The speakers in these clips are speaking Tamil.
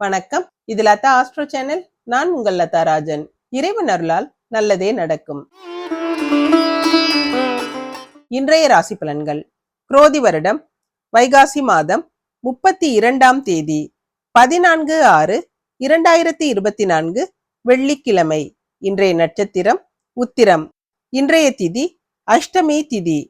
வணக்கம். இது லதா ஆஸ்ட்ரோ சேனல். நான் உங்கள் லதா ராஜன். இறைவன் அருளால் நல்லதே நடக்கும். இன்றைய ராசி பலன்கள். குரோதி வருடம் வைகாசி மாதம் முப்பத்தி இரண்டாம் தேதி பதினான்கு ஆறு இரண்டாயிரத்தி இருபத்தி நான்கு வெள்ளிக்கிழமை. இன்றைய நட்சத்திரம் உத்திரம். இன்றைய திதி அஷ்டமி திதி.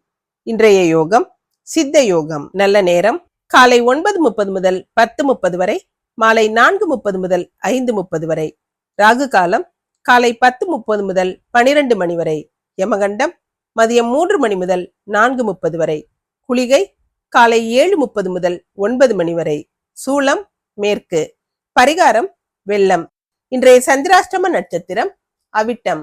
இன்றைய யோகம் சித்த யோகம். நல்ல நேரம் காலை ஒன்பது முப்பது முதல் பத்து முப்பது வரை மாலை நான்கு முப்பது முதல் ஐந்து முப்பது வரை. ராகு காலம் காலை பத்து முப்பது முதல் பனிரெண்டு மணி வரை. யமகண்டம் மதியம் மூன்று மணி முதல் நான்கு முப்பது வரை. குளிகை காலை ஏழு முப்பது முதல் ஒன்பது மணி வரை. சூளம் மேற்கு. பரிகாரம் வெள்ளம். இன்றைய சந்திராஷ்டம நட்சத்திரம் அவிட்டம்.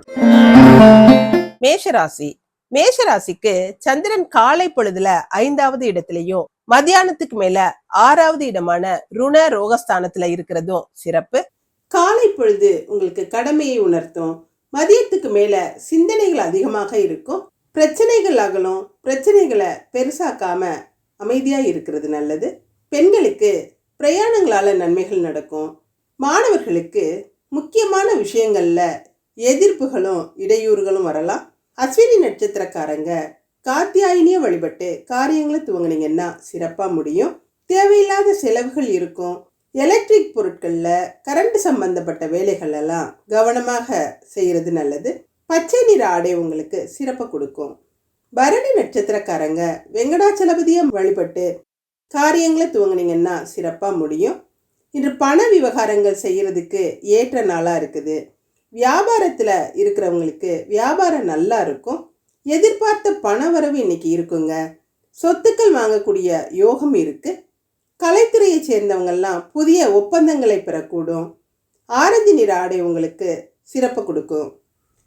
மேஷராசி. மேஷராசிக்கு சந்திரன் காலை பொழுதுல ஐந்தாவது இடத்திலையும் மத்தியானத்துக்கு மேல ஆறாவது இடமான ருண ரோகஸ்தானத்துல இருக்கிறதும் சிறப்பு. காலை பொழுது உங்களுக்கு கடமையை உணர்த்தும். மதியத்துக்கு மேல சிந்தனைகள் அதிகமாக இருக்கும். பிரச்சனைகள் அகலும். பிரச்சனைகளை பெருசாக்காம அமைதியா இருக்கிறது நல்லது. பெண்களுக்கு பிரயாணங்களால நன்மைகள் நடக்கும். மாணவர்களுக்கு முக்கியமான விஷயங்கள்ல எதிர்ப்புகளும் இடையூறுகளும் வரலாம். அஸ்வினி நட்சத்திரக்காரங்க காத்தியாயினிய வழிபட்டு காரியங்களை துவங்கினீங்கன்னா சிறப்பாக முடியும். தேவையில்லாத செலவுகள் இருக்கும். எலக்ட்ரிக் பொருட்களில் கரண்ட் சம்பந்தப்பட்ட வேலைகள் எல்லாம் கவனமாக செய்கிறது நல்லது. பச்சை நிற ஆடை உங்களுக்கு சிறப்பை கொடுக்கும். பரணி நட்சத்திரக்காரங்க வெங்கடாச்சலபதியை வழிபட்டு காரியங்களை துவங்குனீங்கன்னா சிறப்பாக முடியும். இன்று பண விவகாரங்கள் செய்கிறதுக்கு ஏற்ற நாளாக இருக்குது. வியாபாரத்தில் இருக்கிறவங்களுக்கு வியாபாரம் நல்லா இருக்கும். எதிர்பார்த்த பணவரவு இன்னைக்கு இருக்குங்க. சொத்துக்கள் வாங்கக்கூடிய யோகம் இருக்கு. கலைத்துறையை சேர்ந்தவங்கெல்லாம் புதிய ஒப்பந்தங்களை பெறக்கூடும். ஆரஞ்சு நிற ஆடை உங்களுக்கு சிறப்பு கொடுக்கும்.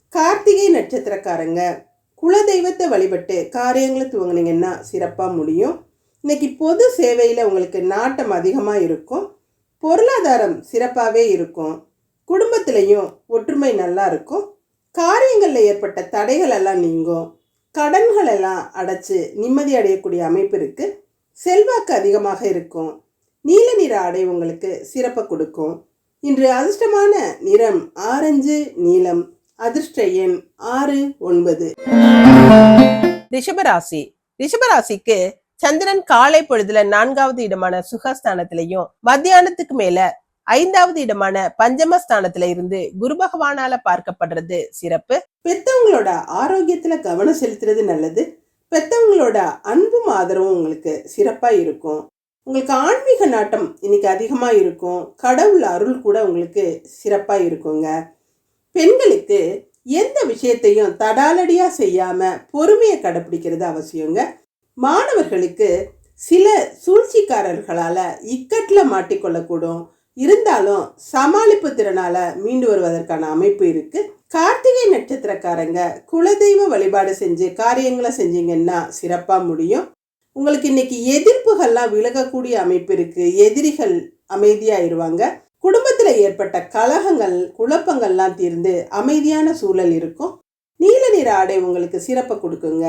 கார்த்திகை நட்சத்திரக்காரங்க குலதெய்வத்தை வழிபட்டு காரியங்களை துவங்குனீங்கன்னா சிறப்பாக முடியும். இன்னைக்கு பொது சேவையில் உங்களுக்கு நாட்டம் அதிகமாக இருக்கும். பொருளாதாரம் சிறப்பாகவே இருக்கும். குடும்பத்திலையும் ஒற்றுமை நல்லா இருக்கும். காரியங்களில் ஏற்பட்ட தடைகள் எல்லாம் நீங்கும். கடன்கள் எல்லாம் அடைச்சு நிம்மதி அடையக்கூடிய அமைப்பு இருக்கு. செல்வாக்கு அதிகமாக இருக்கும். நீல நிற ஆடை உங்களுக்கு சிறப்பை கொடுக்கும். இன்று அதிர்ஷ்டமான நிறம் ஆரஞ்சு நீலம். அதிர்ஷ்ட எண் ஆறு ஒன்பது. ரிஷபராசி. ரிஷபராசிக்கு சந்திரன் காலை பொழுதுல நான்காவது இடமான சுகஸ்தானத்திலையும் மத்தியானத்துக்கு மேல ஐந்தாவது இடமான பஞ்சமஸ்தானத்துல இருந்து குரு பகவானால பார்க்கப்படுறது சிறப்பு. பெத்தவங்களோட ஆரோக்கியத்துல கவனம் செலுத்துறது நல்லது. பெத்தவங்களோட அன்பும் ஆதரவும் உங்களுக்கு சிறப்பா இருக்கும். உங்களுக்கு ஆன்மீக நாட்டம் இன்னைக்கு அதிகமா இருக்கும். கடவுள் அருள் கூட உங்களுக்கு சிறப்பா இருக்குங்க. பெண்களுக்கு எந்த விஷயத்தையும் தடாலடியா செய்யாம பொறுமையை கடைப்பிடிக்கிறது அவசியங்க. மாணவர்களுக்கு சில சூழ்ச்சிக்காரர்களால இக்கட்டில் மாட்டிக்கொள்ளக்கூடும். இருந்தாலும் சமாளிப்பு திறனால மீண்டு வருவதற்கான அமைப்பு இருக்கு. கார்த்திகை நட்சத்திரக்காரங்க குலதெய்வ வழிபாடு செஞ்சு காரியங்களை செஞ்சீங்கன்னா சிறப்பா முடியும். உங்களுக்கு இன்னைக்கு எதிர்ப்புகள்லாம் விலகக்கூடிய அமைப்பு இருக்கு. எதிரிகள் அமைதியாயிருவாங்க. குடும்பத்தில் ஏற்பட்ட கலகங்கள் குழப்பங்கள்லாம் தீர்ந்து அமைதியான சூழல் இருக்கும். நீல நிற ஆடை உங்களுக்கு சிறப்பை கொடுக்குங்க.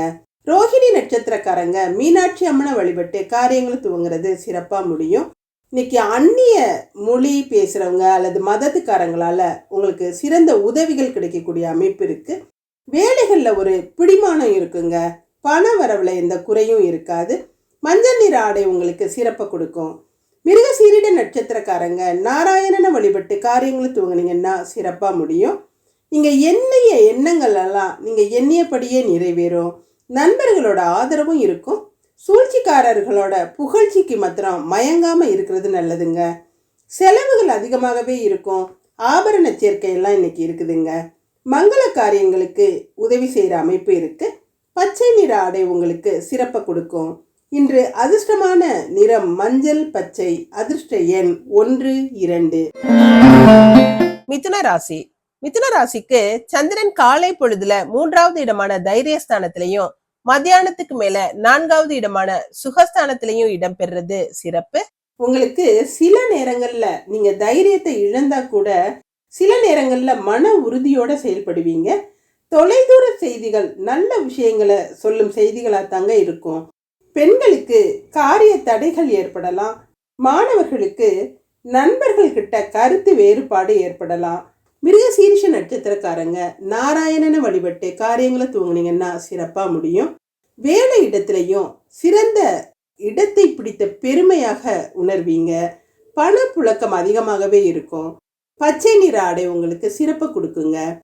ரோஹிணி நட்சத்திரக்காரங்க மீனாட்சி அம்மனை வழிபட்டு காரியங்களை துவங்குறது சிறப்பாக முடியும். இன்னைக்கு அந்நிய மொழி பேசுகிறவங்க அல்லது மதத்துக்காரங்களால் உங்களுக்கு சிறந்த உதவிகள் கிடைக்கக்கூடிய அமைப்பு இருக்குது வேலைகளில் ஒரு பிடிமானம் இருக்குங்க. பண வரவில் எந்த குறையும் இருக்காது. மஞ்சள் நிற ஆடை உங்களுக்கு சிறப்பை கொடுக்கும். மிருக சீரிட நட்சத்திரக்காரங்க நாராயணனை வழிபட்டு காரியங்களை துவங்குனீங்கன்னா சிறப்பாக முடியும். நீங்கள் எண்ணிய எண்ணங்கள் எல்லாம் நீங்கள் எண்ணியபடியே நிறைவேறும். நண்பர்களோட ஆதரவும் இருக்கும். சூழ்ச்சிக்காரர்களோட புகழ்ச்சிக்கு மாத்திரம் மயங்காமல் இருக்கிறது நல்லதுங்க. செலவுகள் அதிகமாகவே இருக்கும். ஆபரண சேர்க்கையெல்லாம் இன்னைக்கு இருக்குதுங்க. மங்கள காரியங்களுக்கு உதவி செய்கிற அமைப்பு இருக்கு. பச்சை நிற ஆடை உங்களுக்கு சிறப்பை கொடுக்கும். இன்று அதிர்ஷ்டமான நிறம் மஞ்சள் பச்சை அதிர்ஷ்ட எண் ஒன்று இரண்டு. மிதுன ராசி. மிதுன ராசிக்கு சந்திரன் காலை பொழுதுல மூன்றாவது இடமான தைரியஸ்தானத்திலையும் மத்தியானத்துக்கு மேல நான்காவது இடமான சுகஸ்தானத்திலையும் இடம் பெறுறது சிறப்பு. உங்களுக்கு சில நேரங்கள்ல நீங்க தைரியத்தை இழந்தா கூட சில நேரங்கள்ல மன உறுதியோட செயல்படுவீங்க. தொலைதூர செய்திகள் நல்ல விஷயங்களை சொல்லும் செய்திகளா தாங்க இருக்கும். பெண்களுக்கு காரிய தடைகள் ஏற்படலாம். மாணவர்களுக்கு நண்பர்கள் கிட்ட கருத்து வேறுபாடு ஏற்படலாம். மிருகசீரிஷ நட்சத்திரக்காரங்க நாராயணனை வழிபட்டு காரியங்களை தூங்குனீங்கன்னா சிறப்பாக முடியும். வேலை இடத்துலையும் சிறந்த இடத்தை பிடித்த பெருமையாக உணர்வீங்க. பணப்புழக்கம் அதிகமாகவே இருக்கும். பச்சை நிற ஆடை உங்களுக்கு சிறப்பு கொடுக்குங்க.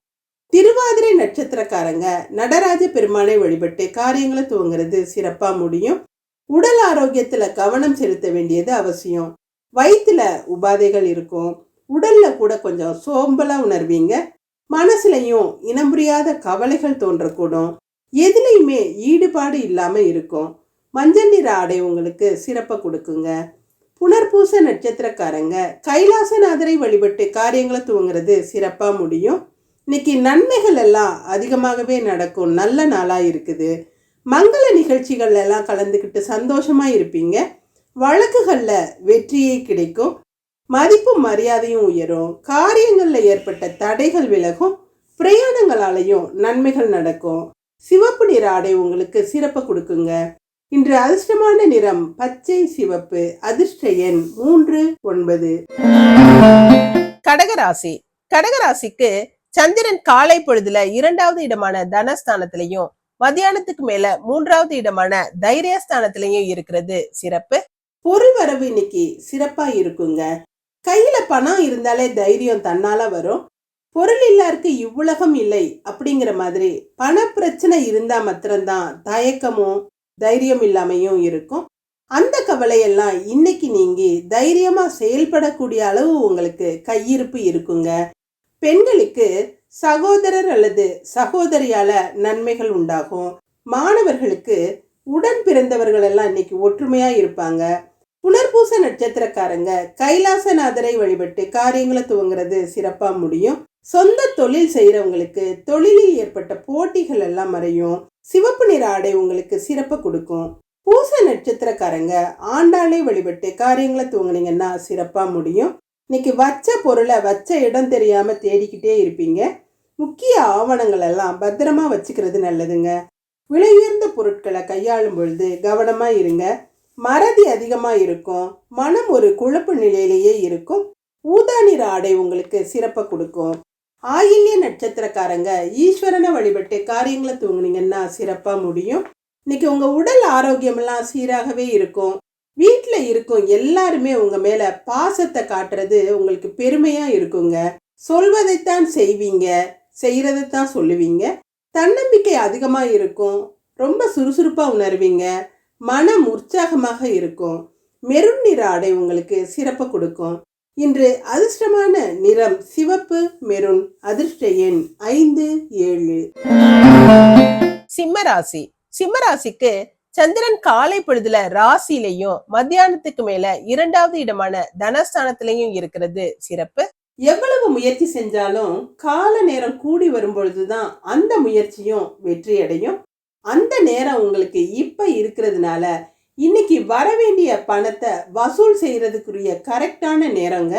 திருவாதிரை நட்சத்திரக்காரங்க நடராஜ பெருமானை வழிபட்டு காரியங்களை துவங்குறது சிறப்பா முடியும். உடல் ஆரோக்கியத்துல கவனம் செலுத்த வேண்டியது அவசியம். வயிற்றுல உபாதைகள் இருக்கும். உடல்ல கூட கொஞ்சம் சோம்பலா உணர்வீங்க. மனசுலையும் இனம் புரியாத கவலைகள் தோன்றக்கூடும். எதுலையுமே ஈடுபாடு இல்லாம இருக்கும். மஞ்சள் நிற ஆடை உங்களுக்கு சிறப்பை கொடுக்குங்க. புனர்பூச நட்சத்திரக்காரங்க கைலாசநாதரை வழிபட்டு காரியங்களை துவங்குறது சிறப்பா முடியும். இன்னைக்கு நன்மைகள் எல்லாம் அதிகமாகவே நடக்கும். நல்ல நாளா இருக்குது. மங்கள நிகழ்ச்சிகள் எல்லாம் கலந்துக்கிட்டு சந்தோஷமா இருப்பீங்க. வழக்குகளில் வெற்றியே கிடைக்கும். மதிப்பும் மரியாதையும் உயரும். காரியங்களில் ஏற்பட்ட தடைகள் விலகும். பிரயாணங்களாலையும் நன்மைகள் நடக்கும். சிவப்பு நிற ஆடை உங்களுக்கு சிறப்பு கொடுக்குங்க. இன்று அதிர்ஷ்டமான நிறம் பச்சை சிவப்பு. அதிர்ஷ்ட எண் மூன்று ஒன்பது. கடகராசி. கடகராசிக்கு சந்திரன் காலை பொழுதுல இரண்டாவது இடமான தனஸ்தானத்திலையும் மத்தியானத்துக்கு மேல மூன்றாவது இடமான தைரியஸ்தானத்திலையும் இருக்கிறது. சிறப்பு. பொருள் வரவு இன்னைக்கு சிறப்பா இருக்குங்க. கையில் பணம் இருந்தாலே தைரியம் தன்னால் வரும். பொருள் இல்லாருக்கு இவ்வுலகம் இல்லை அப்படிங்கிற மாதிரி பண பிரச்சனை இருந்தால் மாத்திரம்தான் தயக்கமும் தைரியம் இல்லாமையும் இருக்கும். அந்த கவலையெல்லாம் இன்னைக்கு நீங்கி தைரியமாக செயல்படக்கூடிய அளவு உங்களுக்கு கையிருப்பு இருக்குங்க. பெண்களுக்கு சகோதரர் அல்லது சகோதரியால நன்மைகள் உண்டாகும். மாணவர்களுக்கு உடன் பிறந்தவர்களெல்லாம் இன்னைக்கு ஒற்றுமையாக இருப்பாங்க. புனர்பூச நட்சத்திரக்காரங்க கைலாசநாதரை வழிபட்டு காரியங்களை துவங்குறது சிறப்பா முடியும். சொந்த தொழில் செய்கிறவங்களுக்கு தொழிலில் ஏற்பட்ட போட்டிகள் எல்லாம் மறையும். சிவப்பு நிற ஆடை உங்களுக்கு சிறப்பு கொடுக்கும். பூச நட்சத்திரக்காரங்க ஆண்டாளை வழிபட்டு காரியங்களை துவங்குனீங்கன்னா சிறப்பா முடியும். இன்னைக்கு வச்ச பொருளை வச்ச இடம் தெரியாம தேடிக்கிட்டே இருப்பீங்க. முக்கிய ஆவணங்கள் எல்லாம் பத்திரமா வச்சுக்கிறது நல்லதுங்க. விலையுயர்ந்த பொருட்களை கையாளும் பொழுது கவனமா இருங்க. மறதி அதிகமாக இருக்கும். மனம் ஒரு குழப்ப நிலையிலேயே இருக்கும். ஊதா நிற ஆடை உங்களுக்கு சிறப்பை கொடுக்கும். ஆயில்ய நட்சத்திரக்காரங்க ஈஸ்வரனை வழிபட்டு காரியங்களை தூங்குனீங்கன்னா சிறப்பாக முடியும். இன்னைக்கு உங்கள் உடல் ஆரோக்கியமெல்லாம் சீராகவே இருக்கும். வீட்டில் இருக்கும் எல்லாருமே உங்கள் மேலே பாசத்தை காட்டுறது உங்களுக்கு பெருமையாக இருக்குங்க. சொல்வதைத்தான் செய்வீங்க. செய்கிறதைத்தான் சொல்லுவீங்க. தன்னம்பிக்கை அதிகமாக இருக்கும். ரொம்ப சுறுசுறுப்பாக உணர்வீங்க. மனம் உற்சாகமாக இருக்கும். மெருண் நிற ஆடை உங்களுக்கு சிறப்பு கொடுக்கும். இன்று அதிர்ஷ்டமான நிறம் சிவப்பு மெருண் அதிர்ஷ்ட எண் ஐந்து ஏழு. சிம்மராசி. சிம்மராசிக்கு சந்திரன் காலை பொழுதுல ராசியிலையும் மத்தியானத்துக்கு மேல இரண்டாவது இடமான தனஸ்தானத்திலையும் இருக்கிறது சிறப்பு. எவ்வளவு முயற்சி செஞ்சாலும் கால நேரம் கூடி வரும் பொழுதுதான் அந்த முயற்சியும் வெற்றி அடையும் அந்த நேரம் உங்களுக்கு இப்போ இருக்கிறதுனால இன்னைக்கு வர வேண்டிய பணத்தை வசூல் செய்கிறதுக்குரிய கரெக்டான நேரங்க.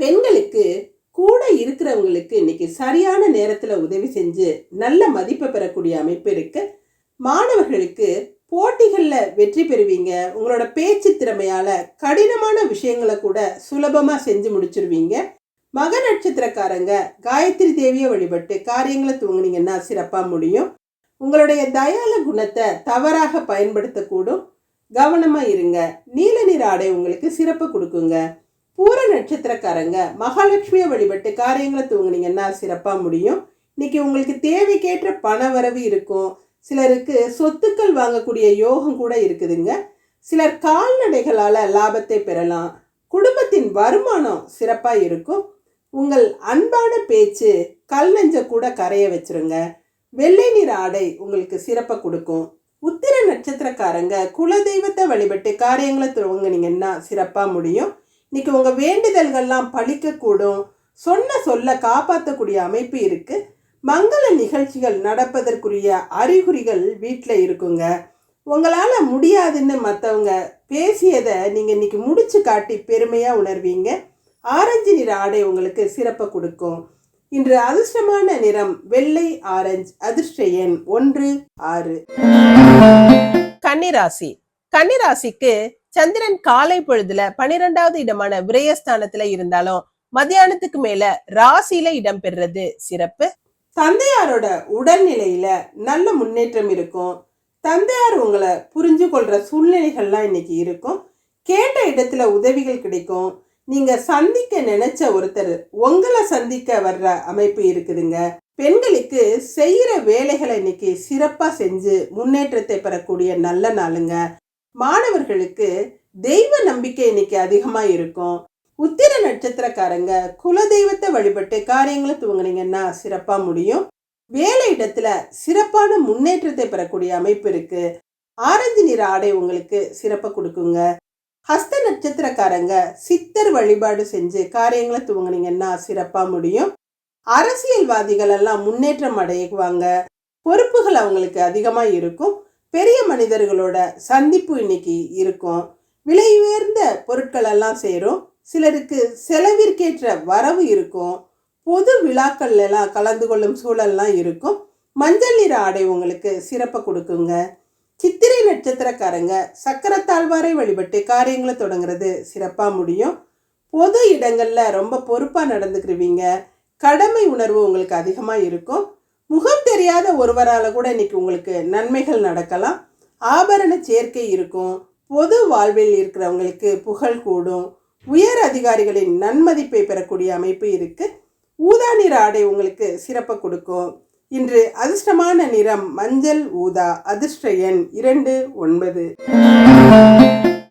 பெண்களுக்கு கூட இருக்கிறவங்களுக்கு இன்னைக்கு சரியான நேரத்தில் உதவி செஞ்சு நல்ல மதிப்பை பெறக்கூடிய அமைப்பு இருக்கு. மாணவர்களுக்கு போட்டிகளில் வெற்றி பெறுவீங்க. உங்களோட பேச்சு திறமையால் கடினமான விஷயங்களை கூட சுலபமாக செஞ்சு முடிச்சிருவீங்க. மக நட்சத்திரக்காரங்க காயத்ரி தேவியை வழிபட்டு காரியங்களை தூங்குனீங்கன்னா சிறப்பாக முடியும். உங்களுடைய தயால குணத்தை தவறாக பயன்படுத்தக்கூடும். கவனமா இருங்க. நீல நிற ஆடை உங்களுக்கு சிறப்பு கொடுக்குங்க. பூர நட்சத்திரக்காரங்க மகாலட்சுமியை வழிபட்டு காரியங்களை தூங்குனீங்கன்னா சிறப்பா முடியும். இன்னைக்கு உங்களுக்கு தேவைக்கேற்ற பண வரவு இருக்கும். சிலருக்கு சொத்துக்கள் வாங்கக்கூடிய யோகம் கூட இருக்குதுங்க. சிலர் கால்நடைகளால் லாபத்தை பெறலாம். குடும்பத்தின் வருமானம் சிறப்பாக இருக்கும். உங்கள் அன்பான பேச்சு கல் நெஞ்ச கூட கரைய வச்சிருங்க. வெள்ளை நிற ஆடை உங்களுக்கு சிறப்பை கொடுக்கும். உத்திர நட்சத்திரக்காரங்க குலதெய்வத்தை வழிபட்டு காரியங்களை துவங்கினீங்கன்னா சிறப்பாக முடியும். இன்னைக்கு உங்கள் வேண்டுதல்கள்லாம் பழிக்கக்கூடும். சொன்ன சொல்ல காப்பாற்றக்கூடிய அமைப்பு இருக்குது மங்கள நிகழ்ச்சிகள் நடப்பதற்குரிய அறிகுறிகள் வீட்டில் இருக்குங்க. உங்களால் முடியாதுன்னு மற்றவங்க பேசியதை நீங்கள் இன்றைக்கி முடிச்சு காட்டி பெருமையாக உணர்வீங்க. ஆரஞ்சு நிற ஆடை உங்களுக்கு சிறப்பை கொடுக்கும். இன்று அதிர்ஷ்டமான நிறம் வெள்ளை ஆரஞ்சு அதிர்ஷ்ட எண் ஒன்று ஆறு. கன்னிராசி. கன்னிராசிக்கு சந்திரன் காலை பொழுதுல பனிரெண்டாவது இடமான விரயஸ்தானத்துல இருந்தாலும் மத்தியானத்துக்கு மேல ராசியில இடம் பெறுறது சிறப்பு. தந்தையாரோட உடல்நிலையில நல்ல முன்னேற்றம் இருக்கும். தந்தையார் உங்களை புரிஞ்சு கொள்ற சூழ்நிலைகள்லாம் இன்னைக்கு இருக்கும். கேட்ட இடத்துல உதவிகள் கிடைக்கும். நீங்க சந்திக்க நினைச்ச ஒருத்தர் உங்களை சந்திக்க வர்ற அமைப்பு இருக்குதுங்க. பெண்களுக்கு செய்யற வேலைகளை இன்னைக்கு சிறப்பா செஞ்சு முன்னேற்றத்தை பெறக்கூடிய நல்ல நாளுங்க. மாணவர்களுக்கு தெய்வ நம்பிக்கை இன்னைக்கு அதிகமா இருக்கும். உத்திர நட்சத்திரக்காரங்க குலதெய்வத்தை வழிபட்டு காரியங்களை துவங்குனீங்கன்னா சிறப்பா முடியும். வேலை இடத்துல சிறப்பான முன்னேற்றத்தை பெறக்கூடிய அமைப்பு இருக்கு. ஆரஞ்சு நிற ஆடை உங்களுக்கு சிறப்பை கொடுக்குங்க. ஹஸ்த நட்சத்திரக்காரங்க சித்தர் வழிபாடு செஞ்சு காரியங்களை துவங்குனீங்கன்னா சிறப்பாக முடியும். அரசியல்வாதிகள் எல்லாம் முன்னேற்றம் அடையுவாங்க பொறுப்புகள் அவங்களுக்கு அதிகமாக இருக்கும். பெரிய மனிதர்களோட சந்திப்பு இன்னைக்கு இருக்கும். விலை உயர்ந்த பொருட்கள் எல்லாம் சேரும். சிலருக்கு செலவிற்கேற்ற வரவு இருக்கும். பொது விழாக்கள்ல எல்லாம் கலந்து கொள்ளும் சூழல்லாம் இருக்கும். மஞ்சள் நிற ஆடை உங்களுக்கு சிறப்பை கொடுக்குங்க. சித்திரை நட்சத்திரக்காரங்க சக்கரத்தாழ்வாரை வழிபட்டு காரியங்களை தொடங்குறது சிறப்பாக முடியும். பொது இடங்களில் ரொம்ப பொறுப்பாக நடந்துக்கிருவீங்க. கடமை உணர்வு உங்களுக்கு அதிகமாக இருக்கும். முகம் தெரியாத ஒருவரால் கூட இன்னைக்கு உங்களுக்கு நன்மைகள் நடக்கலாம். ஆபரண சேர்க்கை இருக்கும். பொது வாழ்வில் இருக்கிறவங்களுக்கு புகழ் கூடும். உயர் அதிகாரிகளின் நன்மதிப்பை பெறக்கூடிய அமைப்பு இருக்குது ஊதா நிற ஆடை உங்களுக்கு சிறப்பை கொடுக்கும். இன்று அதிர்ஷ்டமான நிறம் மஞ்சள் ஊதா அதிர்ஷ்ட எண் இரண்டு ஒன்பது.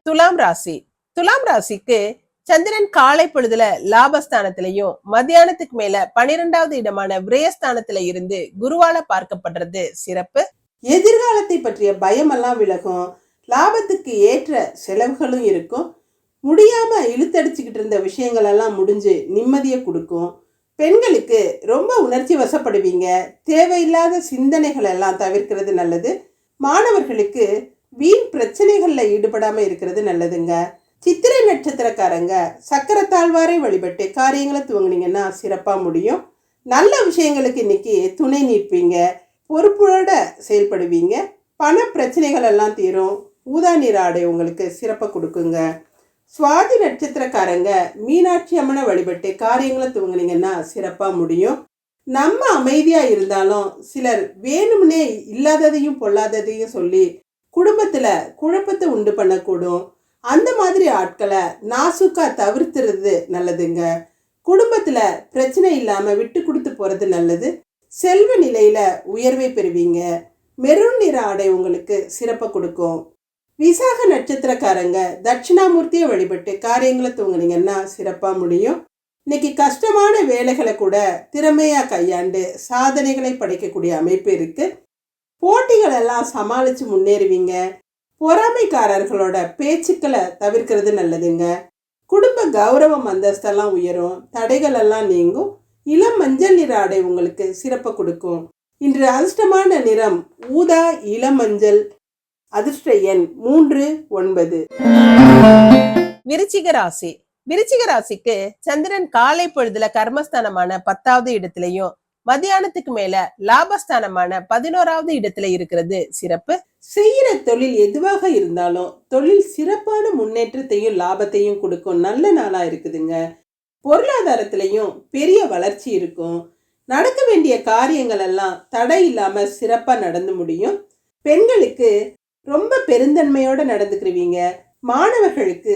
துலாம் ராசி. துலாம் ராசிக்கு சந்திரன் காலை பொழுதுல லாபஸ்தானத்திலையும் மத்தியானத்துக்கு மேல பனிரெண்டாவது இடமான விரயஸ்தானத்துல இருந்து குருவால பார்க்கப்படுறது சிறப்பு. எதிர்காலத்தை பற்றிய பயமெல்லாம் விலகும். லாபத்துக்கு ஏற்ற செலவுகளும் இருக்கும். முடியாம இழுத்தடிச்சுக்கிட்டு இருந்த விஷயங்கள் எல்லாம் முடிஞ்சு நிம்மதியை கொடுக்கும். பெண்களுக்கு ரொம்ப உணர்ச்சி வசப்படுவீங்க. தேவையில்லாத சிந்தனைகள் எல்லாம் தவிர்க்கிறது நல்லது. மாணவர்களுக்கு வீண் பிரச்சனைகளில் ஈடுபடாமல் இருக்கிறது நல்லதுங்க. சித்திரை நட்சத்திரக்காரங்க சக்கரத்தாழ்வாரை வழிபட்டு காரியங்களை துவங்குனீங்கன்னா சிறப்பாக முடியும். நல்ல விஷயங்களுக்கு இன்னைக்கு துணை நிற்பீங்க. பொறுப்போட செயல்படுவீங்க. பண பிரச்சனைகள் எல்லாம் தீரும். ஊதா நீர் ஆடை உங்களுக்கு சிறப்பாக கொடுக்குங்க. சுவாதி நட்சத்திரக்காரங்க மீனாட்சி அம்மனை வழிபட்டு காரியங்களை துவங்கினீங்கன்னா சிறப்பாக முடியும். நம்ம அமைதியாக இருந்தாலும் சிலர் வேணும்னே இல்லாததையும் பொல்லாததையும் சொல்லி குடும்பத்தில் குழப்பத்தை உண்டு பண்ணக்கூடும். அந்த மாதிரி ஆட்களை நாசுக்கா தவிர்த்துறது நல்லதுங்க. குடும்பத்தில் பிரச்சனை இல்லாமல் விட்டு கொடுத்து போகிறது நல்லது. செல்வ நிலையில் உயர்வை பெறுவீங்க. மெரூன் நிற ஆடை உங்களுக்கு சிறப்பை கொடுக்கும். விசாக நட்சத்திரக்காரங்க தட்சிணாமூர்த்தியை வழிபட்டு காரியங்களை தூங்குனீங்கன்னா சிறப்பாக முடியும். இன்னைக்கு கஷ்டமான வேலைகளை கூட திறமையாக கையாண்டு சாதனைகளை படைக்கக்கூடிய அமைப்பு இருக்குது போட்டிகள் எல்லாம் முன்னேறுவீங்க. பொறாமைக்காரர்களோட பேச்சுக்களை தவிர்க்கிறது நல்லதுங்க. குடும்ப கௌரவம் அந்தஸ்தெல்லாம் உயரும். தடைகளெல்லாம் நீங்கும். இளம் மஞ்சள் நிற ஆடை உங்களுக்கு சிறப்பை கொடுக்கும். இன்று அதிர்ஷ்டமான நிறம் ஊதா இளமஞ்சள் அதிர்ஷ்ட எண் மூன்று ஒன்பது. விருச்சிக ராசி. விருச்சிக ராசிக்கு சந்திரன் காலை பொழுதுல கர்மஸ்தானமான பத்தாவது இடத்திலையும் மத்தியானத்துக்கு மேல லாபஸ்தானமான பதினோராவது இடத்துல இருக்கிறது சிறப்பு. செய்யற தொழில் எதுவாக இருந்தாலும் தொழில் சிறப்பான முன்னேற்றத்தையும் லாபத்தையும் கொடுக்கும். நல்ல நாளா இருக்குதுங்க. பொருளாதாரத்திலையும் பெரிய வளர்ச்சி இருக்கும். நடக்க வேண்டிய காரியங்கள் எல்லாம் தடை இல்லாம சிறப்பா நடந்து முடியும். பெண்களுக்கு ரொம்ப பெருந்தன்மையோட நடந்துக்கிருவீங்க. மாணவர்களுக்கு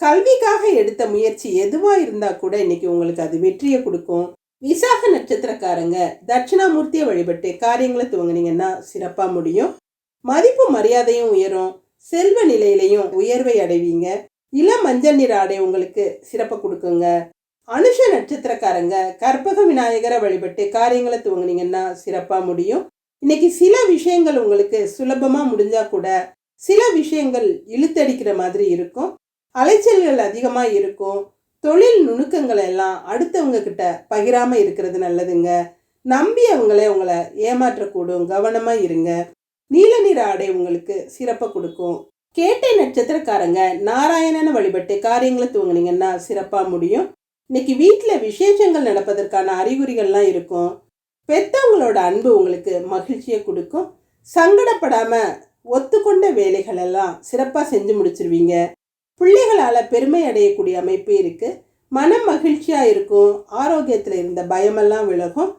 கல்விக்காக எடுத்த முயற்சி எதுவாக இருந்தா கூட இன்னைக்கு உங்களுக்கு அது வெற்றியை கொடுக்கும். விசாக நட்சத்திரக்காரங்க தட்சிணாமூர்த்தியை வழிபட்டு காரியங்களை துவங்குனீங்கன்னா சிறப்பாக முடியும். மதிப்பு மரியாதையும் உயரும். செல்வ நிலையிலையும் உயர்வை அடைவீங்க. இளம் மஞ்சள் நிற ஆடை உங்களுக்கு சிறப்பை கொடுக்குங்க. அனுஷ நட்சத்திரக்காரங்க கற்பக விநாயகரை வழிபட்டு காரியங்களை துவங்குனீங்கன்னா சிறப்பாக முடியும். இன்னைக்கு சில விஷயங்கள் உங்களுக்கு சுலபமாக முடிஞ்சா கூட சில விஷயங்கள் இழுத்தடிக்கிற மாதிரி இருக்கும். அலைச்சல்கள் அதிகமாக இருக்கும். தொழில் நுணுக்கங்களை எல்லாம் அடுத்தவங்க கிட்ட பகிராமல் இருக்கிறது நல்லதுங்க. நம்பி அவங்களே உங்களை ஏமாற்றக்கூடும். கவனமாக இருங்க. நீல நிற ஆடை உங்களுக்கு சிறப்பை கொடுக்கும். கேட்டை நட்சத்திரக்காரங்க நாராயணனை வழிபட்டு காரியங்களை துவங்குனீங்கன்னா சிறப்பாக முடியும். இன்னைக்கு வீட்டில் விசேஷங்கள் நடப்பதற்கான அறிகுறிகள்லாம் இருக்கும். பெத்தவங்களோட அன்பு உங்களுக்கு மகிழ்ச்சியை கொடுக்கும். சங்கடப்படாம ஒத்துக்கொண்ட வேலைகள் எல்லாம் செஞ்சு முடிச்சிருவீங்க. பிள்ளைகளால் பெருமை அடையக்கூடிய அமைப்பு இருக்குது மனம் மகிழ்ச்சியாக இருக்கும். ஆரோக்கியத்தில் இருந்த பயமெல்லாம் விலகும்.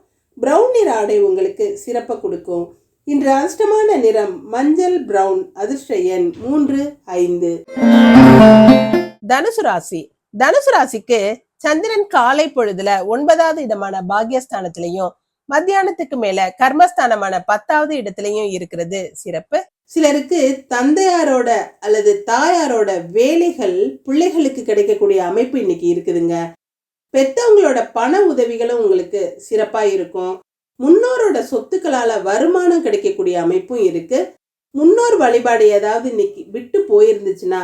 ப்ரௌன் நிற ஆடை உங்களுக்கு சிறப்பை கொடுக்கும். இன்று அதிர்ஷ்டமான நிறம் மஞ்சள் ப்ரௌன் அதிர்ஷ்ட எண் மூன்று ஐந்து. தனுசு ராசி. தனுசு ராசிக்கு சந்திரன் காலை பொழுதுல ஒன்பதாவது இடமான பாக்யஸ்தானத்திலையும் மத்தியானத்துக்கு மேல கர்மஸ்தானமான பத்தாவது இடத்துலயும் இருக்கிறது சிறப்பு. சிலருக்கு தந்தையாரோட அல்லது தாயாரோட வேலைகள் பிள்ளைகளுக்கு கிடைக்கக்கூடிய அமைப்பு இன்னைக்கு இருக்குதுங்க. பெத்தவங்களோட பண உதவிகளும் உங்களுக்கு சிறப்பா இருக்கும். முன்னோரோட சொத்துக்களால வருமானம் கிடைக்கக்கூடிய அமைப்பும் இருக்கு. முன்னோர் வழிபாடு ஏதாவது இன்னைக்கு விட்டு போயிருந்துச்சுன்னா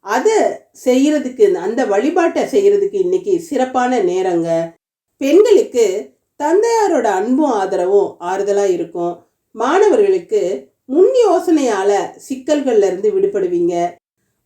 அதை செய்யறதுக்கு அந்த வழிபாட்டை செய்யறதுக்கு இன்னைக்கு சிறப்பான நேரங்க. பெண்களுக்கு தந்தையாரோட அன்பும் ஆதரவும் ஆறுதலாக இருக்கும். மாணவர்களுக்கு முன் யோசனையால் சிக்கல்கள்லேருந்து விடுபடுவீங்க.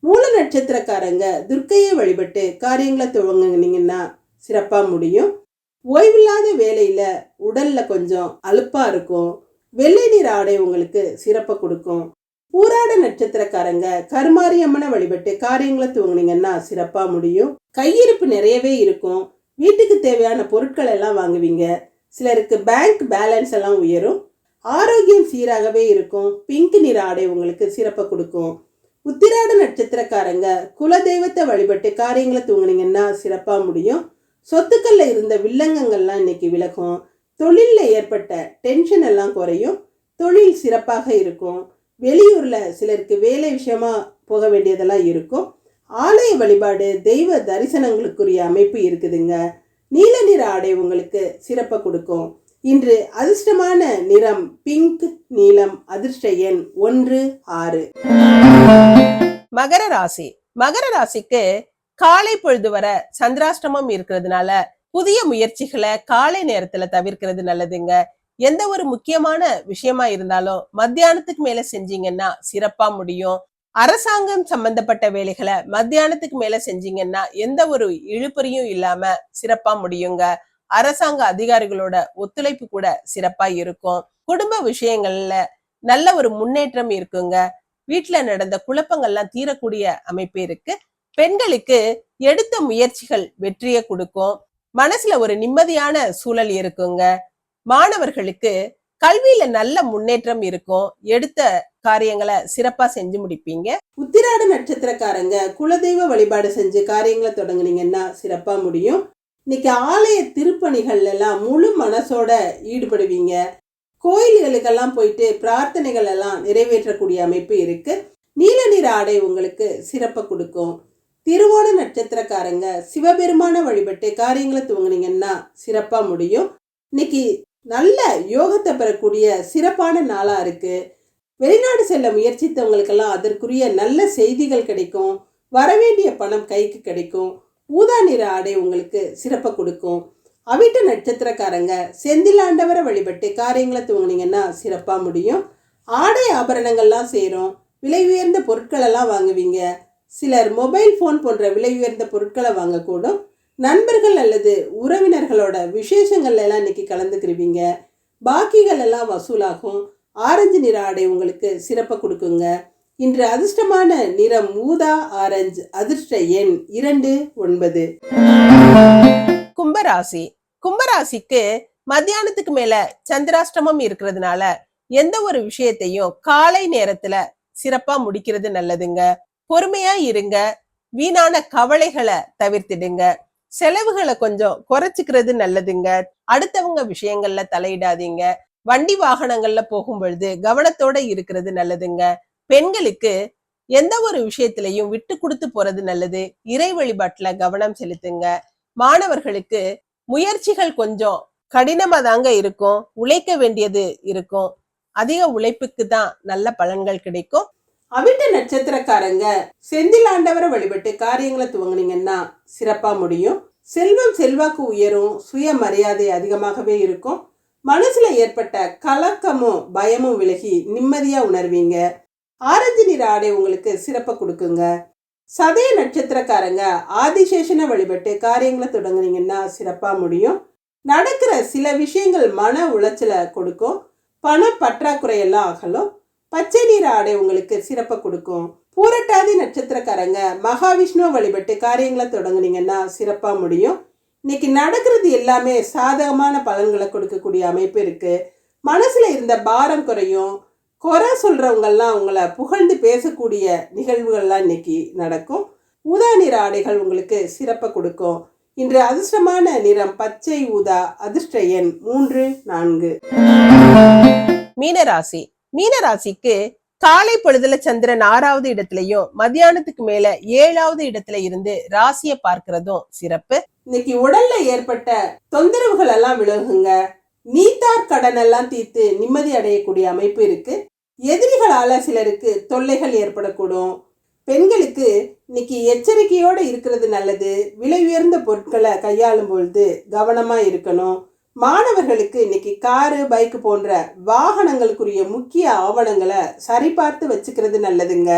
மூல நட்சத்திரக்காரங்க துர்க்கையை வழிபட்டு காரியங்களை துவங்குனீங்கன்னா சிறப்பாக முடியும். ஓய்வில்லாத வேலையில் உடலில் கொஞ்சம் அலுப்பாக இருக்கும். வெள்ளை நீர் ஆடை உங்களுக்கு சிறப்பை கொடுக்கும். பூராட நட்சத்திரக்காரங்க கருமாரியம்மனை வழிபட்டு காரியங்களை துவங்குனீங்கன்னா சிறப்பாக முடியும். கையிருப்பு நிறையவே இருக்கும். வீட்டுக்கு தேவையான பொருட்கள் எல்லாம் வாங்குவீங்க. சிலருக்கு பேங்க் பேலன்ஸ் எல்லாம் உயரும். ஆரோக்கியம் சீராகவே இருக்கும். பிங்க் நிற ஆடை உங்களுக்கு சிறப்பை கொடுக்கும். உத்திராட நட்சத்திரக்காரங்க குலதெய்வத்தை வழிபட்டு காரியங்களை தூங்குனீங்கன்னா சிறப்பாக முடியும். சொத்துக்கள்ல இருந்த வில்லங்கங்கள்லாம் இன்னைக்கு விலகும். தொழிலில் ஏற்பட்ட டென்ஷன் எல்லாம் குறையும். தொழில் சிறப்பாக இருக்கும். வெளியூரில் சிலருக்கு வேலை விஷயமா போக வேண்டியதெல்லாம் இருக்கும். ஆலய வழிபாடு தெய்வ தரிசனங்களுக்குரிய அமைப்பு இருக்குதுங்க. நீல நிற ஆடை உங்களுக்கு சிறப்பை கொடுக்கும். இன்று அதிர்ஷ்டமான நிறம் பிங்க் நீலம் அதிர்ஷ்ட எண் ஒன்று ஆறு. மகர ராசி. மகர ராசிக்கு காலை பொழுது வர சந்திராஷ்டமம் இருக்கிறதுனால புதிய முயற்சிகளை காலை நேரத்துல தவிர்க்கிறது நல்லதுங்க. எந்த ஒரு முக்கியமான விஷயமா இருந்தாலும் மத்தியானத்துக்கு மேல செஞ்சீங்கன்னா சிறப்பா முடியும். அரசாங்கம் சம்பந்தப்பட்ட வேலைகளை மத்தியானத்துக்கு மேல செஞ்சீங்கன்னா எந்த ஒரு இழுப்பறியும் இல்லாம சிறப்பா முடியுங்க. அரசாங்க அதிகாரிகளோட ஒத்துழைப்பு கூட சிறப்பா இருக்கும். குடும்ப விஷயங்கள்ல நல்ல ஒரு முன்னேற்றம் இருக்குங்க. வீட்டுல நடந்த குழப்பங்கள்லாம் தீரக்கூடிய அமைப்பு இருக்கு. பெண்களுக்கு எடுத்த முயற்சிகள் வெற்றியை கொடுக்கும். மனசுல ஒரு நிம்மதியான சூழல் இருக்குங்க. மாணவர்களுக்கு கல்வியில நல்ல முன்னேற்றம் இருக்கும். எடுத்த காரியங்களை சிறப்பா செஞ்சு முடிப்பீங்க. உத்திராட நட்சத்திரக்காரங்க குலதெய்வ வழிபாடு செஞ்சு காரியங்களை தொடங்குனீங்கன்னா சிறப்பா முடியும். இன்னைக்கு ஆலய திருப்பணிகள் எல்லாம் முழு மனசோட ஈடுபடுவீங்க. கோயில்களுக்கெல்லாம் போயிட்டு பிரார்த்தனைகள் எல்லாம் நிறைவேற்றக்கூடிய அமைப்பு இருக்கு. நீல நிற ஆடை உங்களுக்கு சிறப்பை கொடுக்கும். திருவோண நட்சத்திரக்காரங்க சிவபெருமான வழிபட்டு காரியங்களை துவங்குனீங்கன்னா சிறப்பா முடியும். இன்னைக்கு நல்ல யோகத்தை பெறக்கூடிய சிறப்பான நாளா இருக்கு. வெளிநாடு செல்ல முயற்சித்தவங்களுக்கெல்லாம் அதற்குரிய நல்ல செய்திகள் கிடைக்கும். வரவேண்டிய பணம் கைக்கு கிடைக்கும். ஊதா நிற ஆடை உங்களுக்கு சிறப்பை கொடுக்கும். அவிட்ட நட்சத்திரக்காரங்க செந்திலாண்டவரை வழிபட்டு காரியங்களை துவங்குனீங்கன்னா சிறப்பாக முடியும். ஆடை ஆபரணங்கள்லாம் சேரும். விலை உயர்ந்த பொருட்களெல்லாம் வாங்குவீங்க. சிலர் மொபைல் ஃபோன் போன்ற விலை உயர்ந்த பொருட்களை வாங்கக்கூடும். நண்பர்கள் அல்லது உறவினர்களோட விசேஷங்கள்ல எல்லாம் இன்னைக்கு கலந்துக்கிருவீங்க. பாக்கிகள் எல்லாம் வசூலாகும். ஆரஞ்சு நிற ஆடை உங்களுக்கு சிறப்பை கொடுக்குங்க. இன்று அதிர்ஷ்டமான நிறம் ஊதா ஆரஞ்சு. அதிர்ஷ்ட எண் இரண்டு ஒன்பது. கும்பராசி. கும்பராசிக்கு மத்தியானத்துக்கு மேல சந்திராஷ்டமம் இருக்கிறதுனால எந்த ஒரு விஷயத்தையும் காலை நேரத்துல சிறப்பா முடிக்கிறது நல்லதுங்க. பொறுமையா இருங்க. வீணான கவலைகளை தவிர்த்திடுங்க. செலவுகளை கொஞ்சம் குறைச்சிக்கிறது நல்லதுங்க. அடுத்தவங்க விஷயங்கள்ல தலையிடாதீங்க. வண்டி வாகனங்கள்ல போகும் பொழுது கவனத்தோட இருக்கிறது நல்லதுங்க. பெண்களுக்கு எந்த ஒரு விஷயத்திலையும் விட்டு கொடுத்து போறது நல்லது. இறை வழிபாட்டுல கவனம் செலுத்துங்க. மாணவர்களுக்கு முயற்சிகள் கொஞ்சம் கடினமா தாங்க இருக்கும். உழைக்க வேண்டியது இருக்கும். அதிக உழைப்புக்கு தான் நல்ல பலன்கள் கிடைக்கும். அவிட்ட நட்சத்திரக்காரங்க செந்திலாண்டவரை வழிபட்டு காரியங்களை துவங்குனீங்கன்னா சிறப்பா முடியும். செல்வம் செல்வாக்கு உயரும் சுயமரியாதை அதிகமாகவே இருக்கும். மனசுல ஏற்பட்ட கலக்கமும் பயமும் விலகி நிம்மதியா உணர்வீங்க. ஆரஞ்சு நிற ஆடை உங்களுக்கு சிறப்பை கொடுக்குங்க. சதய நட்சத்திரக்காரங்க ஆதிசேஷனை வழிபட்டு காரியங்களை தொடங்குனீங்கன்னா சிறப்பா முடியும். நடக்கிற சில விஷயங்கள் மன உளைச்சலை கொடுக்கும். பண பற்றாக்குறை எல்லாம் அகலும். பச்சை நீர் ஆடை உங்களுக்கு சிறப்பை கொடுக்கும். பூரட்டாதி நட்சத்திரக்காரங்க மகாவிஷ்ணுவை வழிபட்டு காரியங்களை தொடங்குனீங்கன்னா சிறப்பாக முடியும். இன்னைக்கு நடக்கிறது எல்லாமே சாதகமான பலன்களை கொடுக்கக்கூடிய அமைப்பு இருக்கு. மனசுல இருந்த பாரம் குறையும். குறை சொல்றவங்கெல்லாம் உங்களை புகழ்ந்து பேசக்கூடிய நிகழ்வுகள்லாம் இன்னைக்கு நடக்கும். ஊதா நிற ஆடைகள் உங்களுக்கு சிறப்பை கொடுக்கும். இன்று அதிர்ஷ்டமான நிறம் பச்சை ஊதா அதிர்ஷ்ட எண் மூன்று நான்கு. மீனராசி. மீனராசிக்கு காலை பொழுதுல சந்திரன் ஆறாவது இடத்துலயும் மத்தியானத்துக்கு மேல ஏழாவது இடத்துல இருந்து ராசியை பார்க்கிறதும் சிறப்பு. இன்னைக்கு உடல்ல ஏற்பட்ட தொந்தரவுகள் எல்லாம் விலகுங்க. நீத்தார் கடன் எல்லாம் தீர்த்து நிம்மதி அடையக்கூடிய அமைப்பு இருக்கு. எதிரிகளால சிலருக்கு தொல்லைகள் ஏற்படக்கூடும். பெண்களுக்கு இன்னைக்கு எச்சரிக்கையோட இருக்கிறது நல்லது. விலை உயர்ந்த பொருட்களை கையாளும் பொழுது கவனமா இருக்கணும். மாணவர்களுக்கு இன்னைக்கு காரு பைக்கு போன்ற வாகனங்களுக்குரிய முக்கிய ஆவணங்களை சரிபார்த்து வச்சுக்கிறது நல்லதுங்க.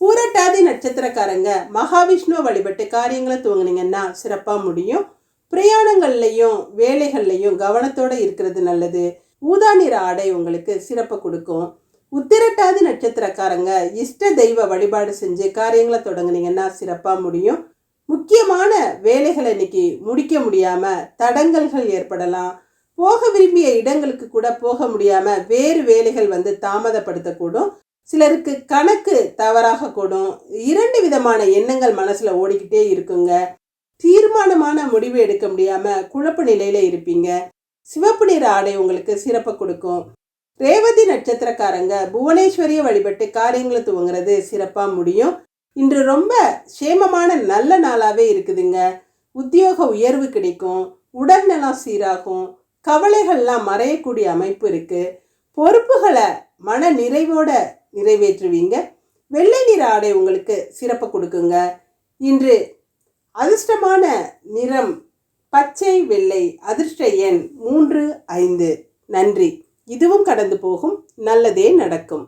பூரட்டாதி நட்சத்திரக்காரங்க மகாவிஷ்ணுவை வழிபட்டு காரியங்களை துவங்குனீங்கன்னா சிறப்பாக முடியும். பிரயாணங்கள்லையும் வேலைகள்லையும் கவனத்தோடு இருக்கிறது நல்லது. ஊதா நிற ஆடை உங்களுக்கு சிறப்பை கொடுக்கும். உத்திரட்டாதி நட்சத்திரக்காரங்க இஷ்ட தெய்வ வழிபாடு செஞ்சு காரியங்களை தொடங்குனீங்கன்னா சிறப்பாக முடியும். முக்கியமான வேலைகளை இன்னைக்கு முடிக்க முடியாம தடங்கல்கள் ஏற்படலாம். போக விரும்பிய இடங்களுக்கு கூட போக முடியாம வேறு வேலைகள் வந்து தாமதப்படுத்தக்கூடும். சிலருக்கு கணக்கு தவறாக கூடும். இரண்டு விதமான எண்ணங்கள் மனசுல ஓடிக்கிட்டே இருக்குங்க. தீர்மானமான முடிவு எடுக்க முடியாம குழப்ப நிலையில இருப்பீங்க. சிவப்பு நிற ஆடை உங்களுக்கு சிறப்பை கொடுக்கும். ரேவதி நட்சத்திரக்காரங்க புவனேஸ்வரியை வழிபட்டு காரியங்களை துவங்குறது சிறப்பாக முடியும். இன்று ரொம்ப சேமமான நல்ல நாளாகவே இருக்குதுங்க. உத்தியோக உயர்வு கிடைக்கும் உடல்நலம் சீராகும் கவலைகள்லாம் மறையக்கூடிய அமைப்பு இருக்குது பொறுப்புகளை மன நிறைவோட நிறைவேற்றுவீங்க. வெள்ளை நிற ஆடை உங்களுக்கு சிறப்பு கொடுக்குங்க. இன்று அதிர்ஷ்டமான நிறம் பச்சை வெள்ளை அதிர்ஷ்ட எண் மூன்று ஐந்து. நன்றி. இதுவும் கடந்து போகும். நல்லதே நடக்கும்.